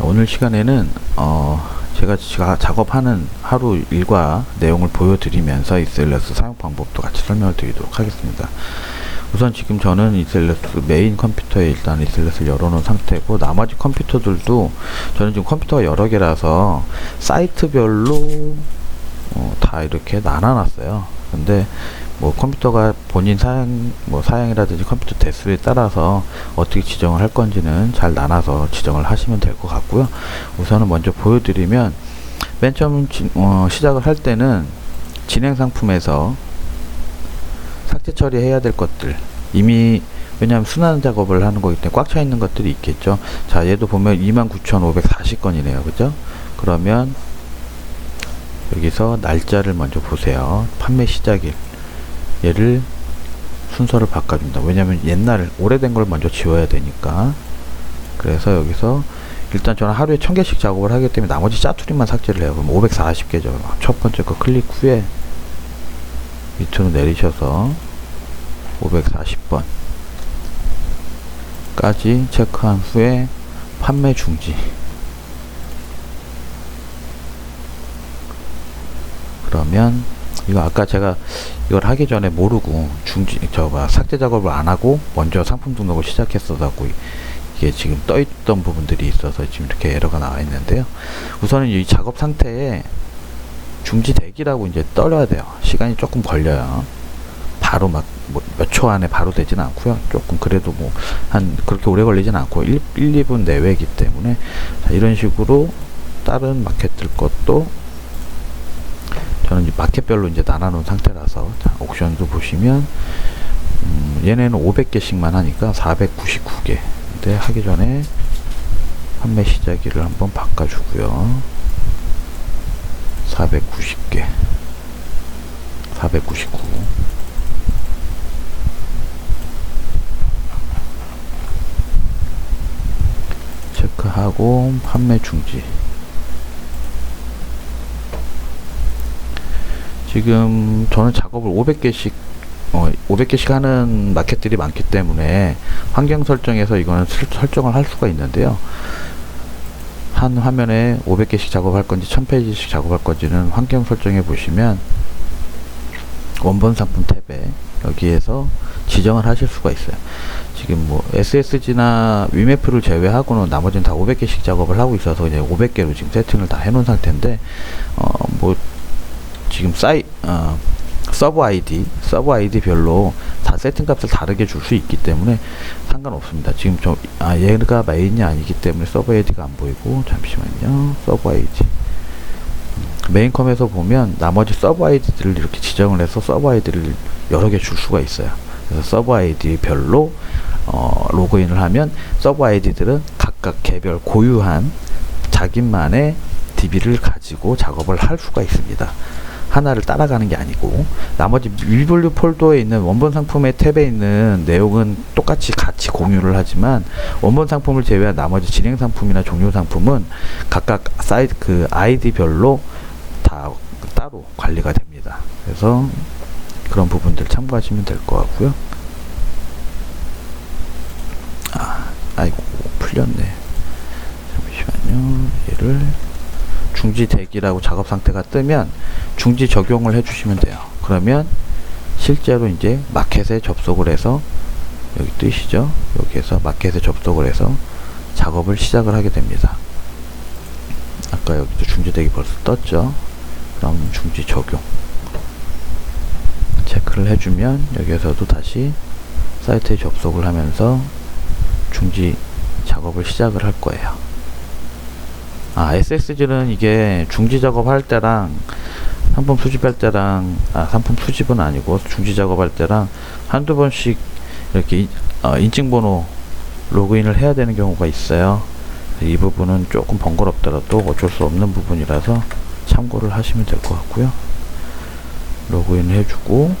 자, 오늘 시간에는 어, 제가 작업하는 하루 일과 내용을 보여드리면서 이셀러스 사용 방법도 같이 설명을 드리도록 하겠습니다. 우선 지금 저는 이셀러스 메인 컴퓨터에 일단 이셀러스를 열어놓은 상태고 나머지 컴퓨터들도 저는 지금 컴퓨터가 여러 개라서 사이트별로 어, 다 이렇게 나눠놨어요. 근데 뭐 컴퓨터가 본인 사양 뭐 사양이라든지 컴퓨터 대수에 따라서 어떻게 지정을 할 건지는 잘 나눠서 지정을 하시면 될 것 같고요. 우선은 먼저 보여드리면 맨 처음 지, 어, 시작을 할 때는 진행 상품에서 삭제 처리해야 될 것들 이미 왜냐하면 순환 작업을 하는 거기 때문에 꽉 차 있는 것들이 있겠죠. 자 얘도 보면 29,540건이네요. 그죠? 그러면 여기서 날짜를 먼저 보세요. 판매 시작일 얘를 순서를 바꿔준다. 왜냐면 옛날 오래된 걸 먼저 지워야 되니까. 그래서 여기서 일단 저는 하루에 1000개씩 작업을 하기 때문에 나머지 짜투리만 삭제를 해요. 그럼 540개죠. 첫 번째 거 클릭 후에 밑으로 내리셔서 540번 까지 체크한 후에 판매 중지 그러면 이거 아까 제가 이걸 하기 전에 모르고 중지 저가 삭제 작업을 안 하고 먼저 상품 등록을 시작했어갖고 이게 지금 떠 있던 부분들이 있어서 지금 이렇게 에러가 나와 있는데요. 우선은 이 작업 상태에 중지 대기라고 이제 떨어야 돼요. 시간이 조금 걸려요. 바로 막 몇 초 안에 바로 되지는 않고요. 조금 그래도 뭐 한 그렇게 오래 걸리진 않고 1, 1 2분 내외이기 때문에 자, 이런 식으로 다른 마켓들 것도 저는 이제 마켓별로 이제 나눠놓은 상태라서 자, 옥션도 보시면 음, 얘네는 500개씩만 하니까 499개. 근데 하기 전에 판매 시작일을 한번 바꿔주고요. 490개. 499 체크하고 판매 중지 지금 저는 작업을 500개씩 어, 500개씩 하는 마켓들이 많기 때문에 환경 설정에서 이거는 설, 설정을 할 수가 있는데요. 한 화면에 500개씩 작업할 건지 1000페이지씩 작업할 건지는 환경 설정해 보시면 원본 상품 탭에 여기에서 지정을 하실 수가 있어요. 지금 뭐 SSG나 위메프를 제외하고는 나머지는 다 500개씩 작업을 하고 있어서 이제 500개로 지금 세팅을 다 해놓은 상태인데 어 뭐 지금 사이 어, 서버 아이디 서버 아이디 별로 다 세팅 값을 다르게 줄 수 있기 때문에 상관없습니다. 지금 좀 아, 얘가 메인이 아니기 때문에 서버 아이디가 안 보이고 잠시만요. 서버 아이디 메인컴에서 보면 나머지 서버 아이디들을 이렇게 지정을 해서 서버 아이디를 여러 개 줄 수가 있어요. 그래서 서버 아이디 별로 어, 로그인을 하면 서버 아이디들은 각각 개별 고유한 자기만의 DB를 가지고 작업을 할 수가 있습니다. 하나를 따라가는 게 아니고 나머지 위블류 폴더에 있는 원본 상품의 탭에 있는 내용은 똑같이 같이 공유를 하지만 원본 상품을 제외한 나머지 진행 상품이나 종료 상품은 각각 사이트 그 아이디별로 다 따로 관리가 됩니다. 그래서 그런 부분들 참고하시면 될 것 같고요. 아, 아이고 풀렸네. 잠시만요. 얘를 중지 대기라고 작업 상태가 뜨면 중지 적용을 해주시면 돼요. 그러면 실제로 이제 마켓에 접속을 해서 여기 뜨시죠? 여기에서 마켓에 접속을 해서 작업을 시작을 하게 됩니다. 아까 여기도 중지 대기 벌써 떴죠? 그럼 중지 적용 체크를 해주면 여기에서도 다시 사이트에 접속을 하면서 중지 작업을 시작을 할 거예요. 아, SSG는 이게 중지 작업할 때랑 상품 수집할 때랑 아, 상품 수집은 아니고 중지 작업할 때랑 한두 번씩 이렇게 인, 어, 인증번호 로그인을 해야 되는 경우가 있어요. 이 부분은 조금 번거롭더라도 어쩔 수 없는 부분이라서 참고를 하시면 될 것 같고요. 로그인 해주고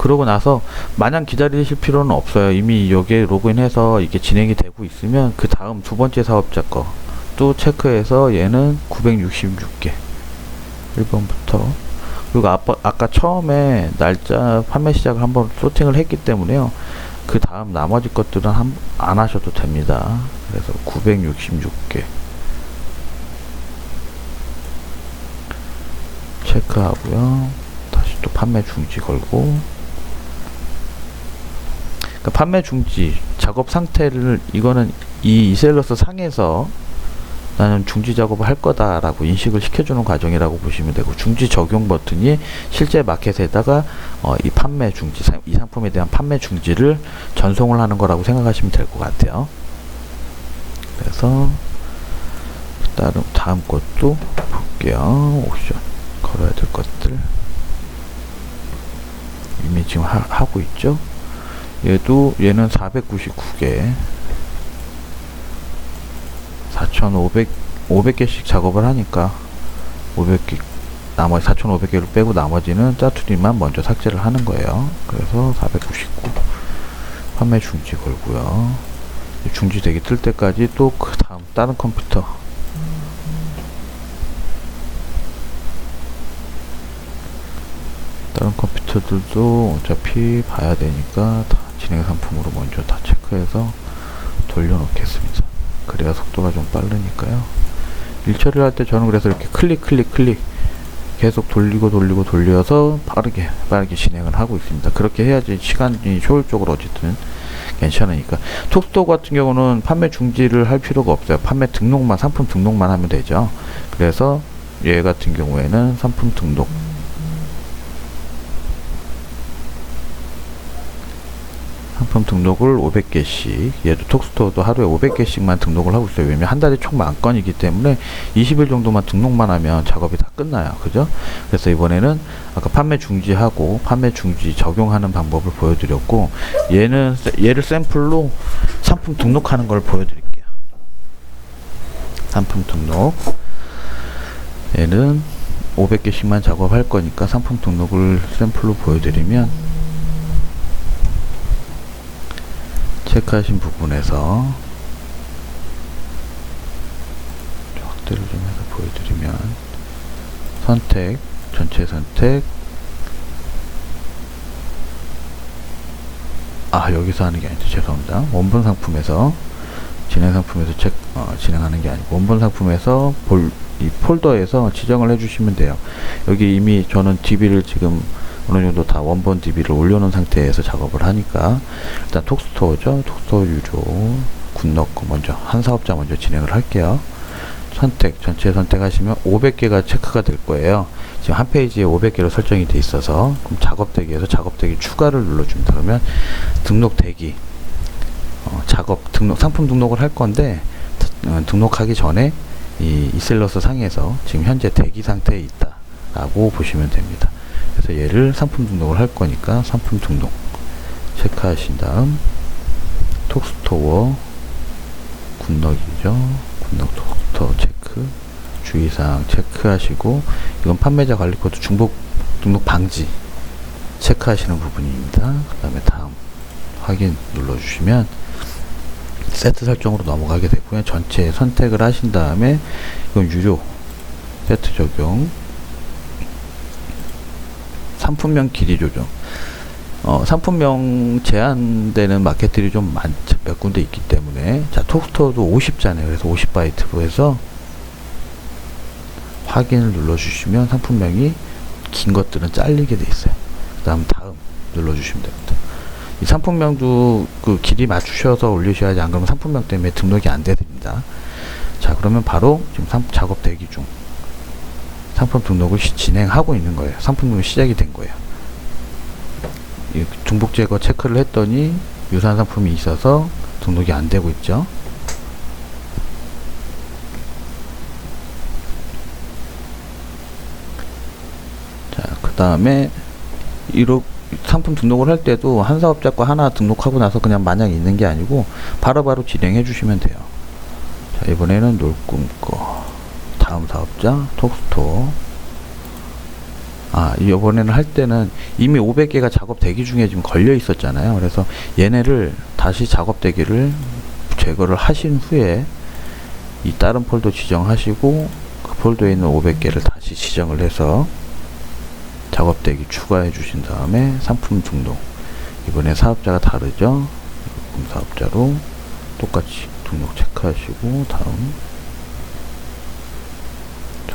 그러고 나서 마냥 기다리실 필요는 없어요. 이미 여기에 로그인해서 이게 진행이 되고 있으면 그 다음 두 번째 사업자 거 또 체크해서 얘는 966개 1번부터 그리고 아까, 아까 처음에 날짜 판매 시작을 한번 소팅을 했기 때문에요. 그 다음 나머지 것들은 한, 안 하셔도 됩니다. 그래서 966개 체크하고요. 다시 또 판매 중지 걸고 그러니까 판매 중지 작업 상태를 이거는 이 이셀러스 상에서 나는 중지 작업을 할 거다라고 인식을 시켜주는 과정이라고 보시면 되고 중지 적용 버튼이 실제 마켓에다가 어, 이 판매 중지 상- 이 상품에 대한 판매 중지를 전송을 하는 거라고 생각하시면 될 것 같아요. 그래서 다음 다음 것도 볼게요. 옵션 걸어야 될 것들 이미 지금 하, 하고 있죠. 얘도 얘는 499개 4,500 500개씩 작업을 하니까 500개 나머지 4,500개를 빼고 나머지는 짜투리만 먼저 삭제를 하는 거예요. 그래서 499 판매 중지 걸고요. 중지 되기 뜰 때까지 또 그 다음 다른 컴퓨터 다른 컴퓨터들도 어차피 봐야 되니까 다 진행 상품으로 먼저 다 체크해서 돌려놓겠습니다. 그래야 속도가 좀 빠르니까요. 일 처리를 할 때 저는 그래서 이렇게 클릭 클릭 클릭 계속 돌리고 돌리고 돌려서 빠르게 빠르게 진행을 하고 있습니다. 그렇게 해야지 시간이 효율적으로 어쨌든 괜찮으니까 톡스토어 같은 경우는 판매 중지를 할 필요가 없어요. 판매 등록만 상품 등록만 하면 되죠. 그래서 얘 같은 경우에는 상품 등록 상품 등록을 500개씩 얘도 톡스토어도 하루에 500개씩만 등록을 하고 있어요. 왜냐면 한 달에 총 만 건이기 때문에 20일 정도만 등록만 하면 작업이 다 끝나요. 그죠? 그래서 이번에는 아까 판매 중지하고 판매 중지 적용하는 방법을 보여드렸고 얘는 세- 얘를 샘플로 상품 등록하는 걸 보여드릴게요. 상품 등록. 얘는 500개씩만 작업할 거니까 상품 등록을 샘플로 보여드리면 체크하신 부분에서 확대를 좀 해서 보여드리면 선택 전체 선택. 아 여기서 하는 게 아니죠. 죄송합니다. 원본 상품에서 진행 상품에서 체 어, 진행하는 게 아니고 원본 상품에서 볼, 이 폴더에서 지정을 해주시면 돼요. 여기 이미 저는 DB를 지금 어느 정도 다 원본 DB를 올려놓은 상태에서 작업을 하니까 일단 톡스토어죠. 톡스토어 유료 군 넣고 먼저 한 사업자 먼저 진행을 할게요. 선택 전체 선택하시면 500개가 체크가 될 거예요. 지금 한 페이지에 500개로 설정이 돼 있어서 그럼 작업 대기에서 작업 대기 추가를 눌러줍니다. 그러면 등록 대기 어, 작업 등록 상품 등록을 할 건데 어, 등록하기 전에 이 이셀러스 상에서 지금 현재 대기 상태에 있다라고 보시면 됩니다. 그래서 얘를 상품 등록을 할 거니까 상품 등록 체크하신 다음 톡스토어 군덕이죠. 군덕 톡스토어 체크 주의사항 체크하시고 이건 판매자 관리 코드 중복 등록 방지 체크하시는 부분입니다. 그 다음에 다음 확인 눌러주시면 세트 설정으로 넘어가게 되고요. 전체 선택을 하신 다음에 이건 유료 세트 적용 상품명 길이 조정. 어, 상품명 제한되는 마켓들이 좀 많, 몇 군데 있기 때문에. 자 톡스토어도 50잖아요 그래서 50바이트로 해서 확인을 눌러주시면 상품명이 긴 것들은 잘리게 돼 있어요. 그 다음 다음 눌러주시면 됩니다. 이 상품명도 그 길이 맞추셔서 올리셔야지 안 그러면 상품명 때문에 등록이 안 됩니다. 자 그러면 바로 지금 상, 작업 대기 중 상품 등록을 시- 진행하고 있는 거예요 상품 등록이 시작이 된 거예요 이 중복 제거 체크를 했더니 유사한 상품이 있어서 등록이 안 되고 있죠. 자, 그 다음에 이로 상품 등록을 할 때도 한 사업자 거 하나 등록하고 나서 그냥 마냥 있는 게 아니고 바로바로 진행해 주시면 돼요. 자, 이번에는 놀꿈 거. 다음 사업자 톡스토어. 아, 이번에는 할 때는 이미 500개가 작업 대기 중에 지금 걸려 있었잖아요. 그래서 얘네를 다시 작업 대기를 제거를 하신 후에 이 다른 폴더 지정하시고 그 폴더에 있는 500개를 다시 지정을 해서 작업 대기 추가해 주신 다음에 상품 등록 이번에 사업자가 다르죠. 사업자로 똑같이 등록 체크하시고 다음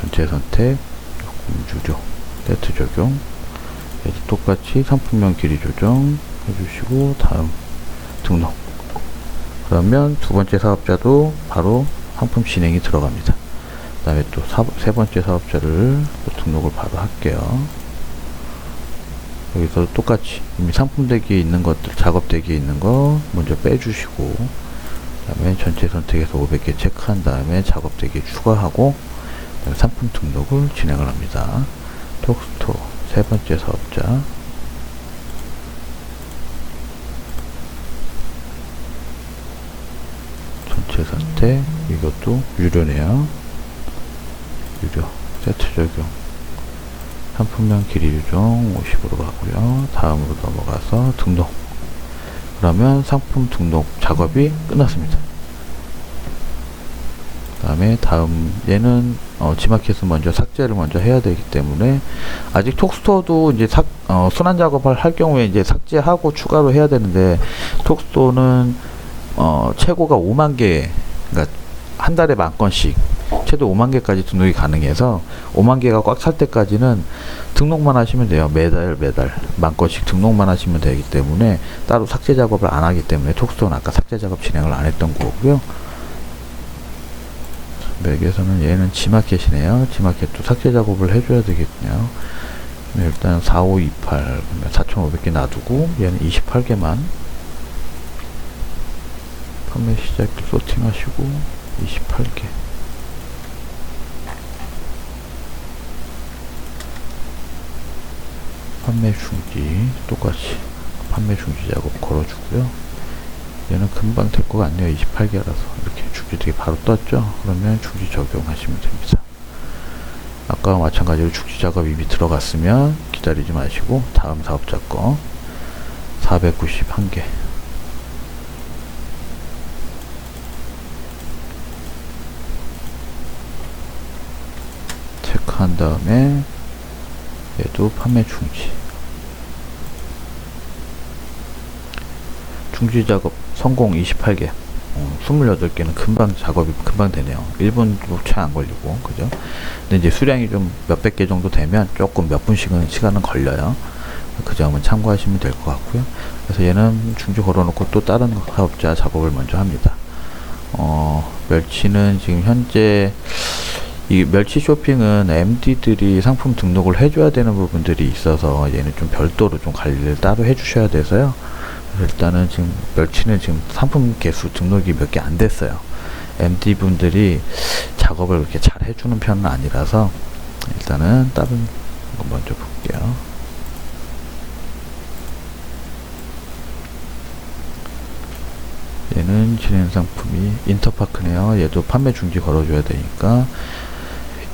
전체 선택 유료 세트 적용 얘도 똑같이 상품명 길이 조정 해주시고 다음 등록. 그러면 두 번째 사업자도 바로 상품 진행이 들어갑니다. 그 다음에 또 세 번째 사업자를 또 등록을 바로 할게요. 여기서 똑같이 이미 상품 대기에 있는 것들 작업 대기에 있는 거 먼저 빼주시고 그 다음에 전체 선택해서 500개 체크한 다음에 작업 대기 추가하고 상품 등록을 진행을 합니다. 톡스토 세 번째 사업자. 전체 선택 이것도 유료네요. 유료 세트 적용. 상품명 길이 유종 50으로 가고요. 다음으로 넘어가서 등록. 그러면 상품 등록 작업이 끝났습니다. 그 다음에 다음 얘는 어, 지마켓은 먼저 삭제를 먼저 해야 되기 때문에 아직 톡스토어도 이제 삭, 어, 순환 작업을 할 경우에 이제 삭제하고 추가로 해야 되는데 톡스토어는 어, 최고가 5만 개 그러니까 한 달에 만 건씩 최대 5만 개까지 등록이 가능해서 5만 개가 꽉 찰 때까지는 등록만 하시면 돼요. 매달 매달 만 건씩 등록만 하시면 되기 때문에 따로 삭제 작업을 안 하기 때문에 톡스토는 아까 삭제 작업 진행을 안 했던 거고요. 맥에서는 얘는 지마켓이네요. 지마켓도 삭제 작업을 해줘야 되겠네요. 네, 일단 4528 4,500개 놔두고 얘는 28개만 판매 시작 소팅하시고 28개 판매 중지 똑같이 판매 중지 작업 걸어주고요 얘는 금방 될 것 같네요. 28개라서. 이렇게 중지 되게 바로 떴죠? 그러면 중지 적용하시면 됩니다. 아까와 마찬가지로 중지 작업 이미 들어갔으면 기다리지 마시고 다음 사업자 거 491개. 체크한 다음에 얘도 판매 중지. 중지 작업 성공 28개. 어, 28개는 금방 작업이 금방 되네요. 1분도 채안 걸리고 그죠? 근데 이제 수량이 좀 몇백 개 정도 되면 조금 몇 분씩은 시간은 걸려요. 그 점은 참고하시면 될 것 같고요. 그래서 얘는 중지 걸어놓고 또 다른 사업자 작업을 먼저 합니다. 어, 멸치는 지금 현재 이 멸치 쇼핑은 MD들이 상품 등록을 해줘야 되는 부분들이 있어서 얘는 좀 별도로 좀 관리를 따로 해주셔야 돼서요. 일단은 지금 멸치는 지금 상품 개수 등록이 몇 개 안 됐어요. MD 분들이 작업을 그렇게 잘 해주는 편은 아니라서 일단은 다른 거 먼저 볼게요. 얘는 진행 상품이 인터파크네요. 얘도 판매 중지 걸어줘야 되니까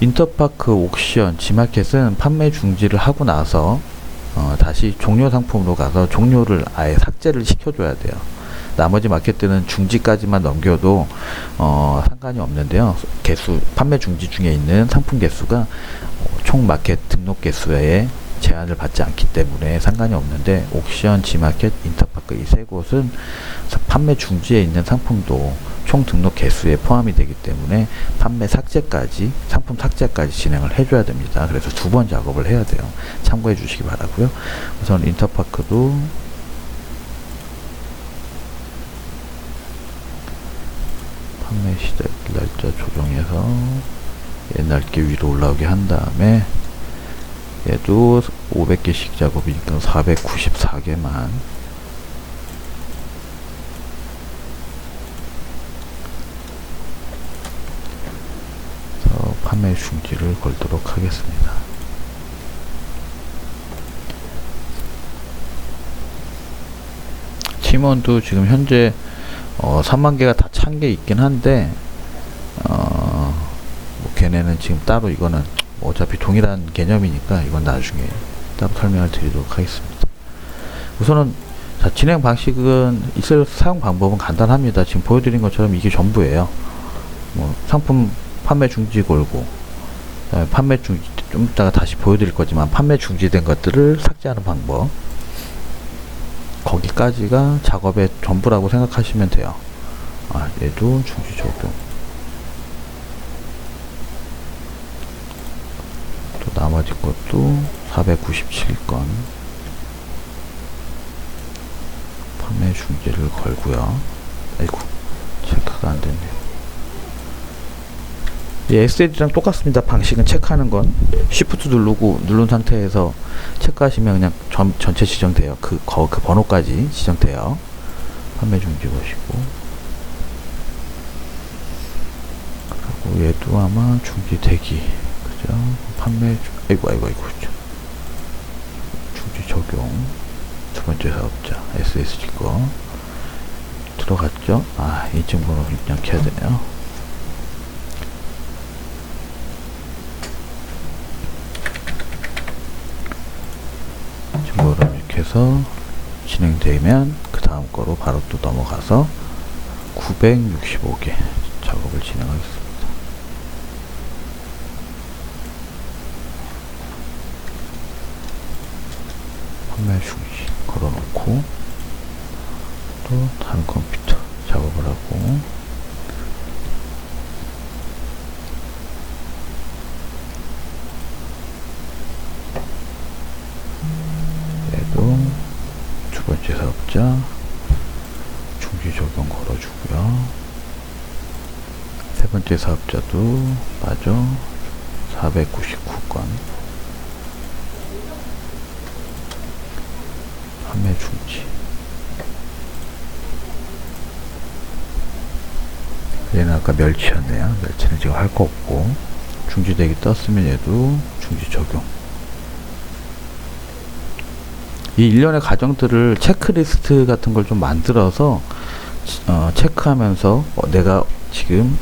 인터파크 옥션 지마켓은 판매 중지를 하고 나서 어, 다시 종료 상품으로 가서 종료를 아예 삭제를 시켜줘야 돼요. 나머지 마켓들은 중지까지만 넘겨도 어, 상관이 없는데요. 개수 판매 중지 중에 있는 상품 개수가 어, 총 마켓 등록 개수에 제한을 받지 않기 때문에 상관이 없는데 옥션, 지마켓, 인터파크 이 세 곳은 판매 중지에 있는 상품도 총 등록 개수에 포함이 되기 때문에 판매 삭제까지 상품 삭제까지 진행을 해줘야 됩니다. 그래서 두 번 작업을 해야 돼요. 참고해 주시기 바라고요. 우선 인터파크도 판매 시작 날짜 조정해서 옛날 게 위로 올라오게 한 다음에 얘도 500개씩 작업이니까 494개만 판매 중지를 걸도록 하겠습니다. 팀원도 지금 현재 어, 3만 개가 다 찬 게 있긴 한데 어, 뭐 걔네는 지금 따로 이거는 뭐 어차피 동일한 개념이니까 이건 나중에 따로 설명을 드리도록 하겠습니다. 우선은 자, 진행 방식은 익셀 사용 방법은 간단합니다. 지금 보여드린 것처럼 이게 전부예요. 뭐 상품 판매 중지 걸고 판매 중지 좀 이따가 다시 보여드릴 거지만 판매 중지된 것들을 삭제하는 방법. 거기까지가 작업의 전부라고 생각하시면 돼요. 아 얘도 중지 적용 또 나머지 것도 497건. 판매 중지를 걸고요. 아이고 체크가 안 됐네요 이 SL이랑 똑같습니다. 방식은 체크하는 건 Shift 누르고 누른 상태에서 체크하시면 그냥 전, 전체 지정돼요. 그, 거, 그 번호까지 지정돼요. 판매 중지 보시고 그리고 얘도 아마 중지 대기 그죠? 판매 중- 아이고 아이고 아이고? 중지 적용 두 번째 사업자 SSG 거 들어갔죠? 아 인증번호 입력해야 되네요. 해서 진행되면 그 다음 거로 바로 또 넘어가서 965개 작업을 진행하겠습니다. 판매 중지 걸어놓고 또 다른 컴퓨터 작업을 하고 두 번째 사업자 중지 적용 걸어주고요. 세 번째 사업자도 맞아 499건 판매 중지 얘는 아까 멸치였네요. 멸치는 지금 할 거 없고 중지되기 떴으면 얘도 중지 적용 이 일련의 과정들을 체크리스트 같은 걸 좀 만들어서 어, 체크하면서 어, 내가 지금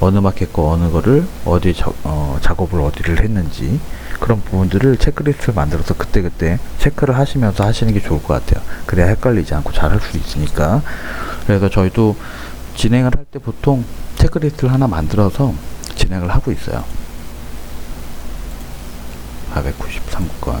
어느 마켓 거 어느 거를 어디 저, 어, 작업을 어디를 했는지 그런 부분들을 체크리스트를 만들어서 그때그때 체크를 하시면서 하시는 게 좋을 것 같아요. 그래야 헷갈리지 않고 잘 할 수 있으니까. 그래서 저희도 진행을 할 때 보통 체크리스트를 하나 만들어서 진행을 하고 있어요. 493건.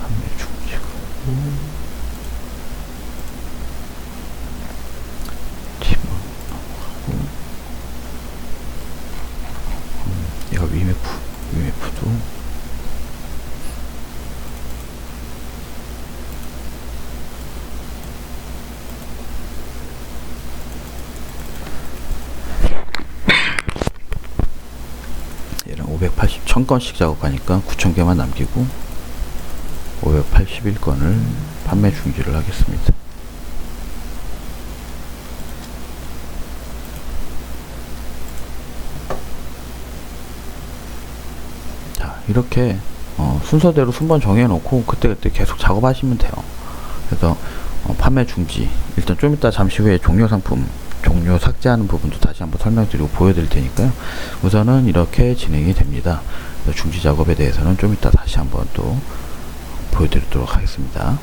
판매 중지고 팀은 넘어가고 음, 얘가 위메프 위메프도 얘랑 580 1000건씩 작업하니까 9000개만 남기고 581건을 판매 중지를 하겠습니다. 자, 이렇게 어, 순서대로 순번 정해놓고 그때그때 계속 작업하시면 돼요. 그래서 어, 판매 중지 일단 좀 이따 잠시 후에 종료 상품 종료 삭제하는 부분도 다시 한번 설명드리고 보여드릴 테니까요. 우선은 이렇게 진행이 됩니다. 중지 작업에 대해서는 좀 이따 다시 한번 또 보여드리도록 하겠습니다.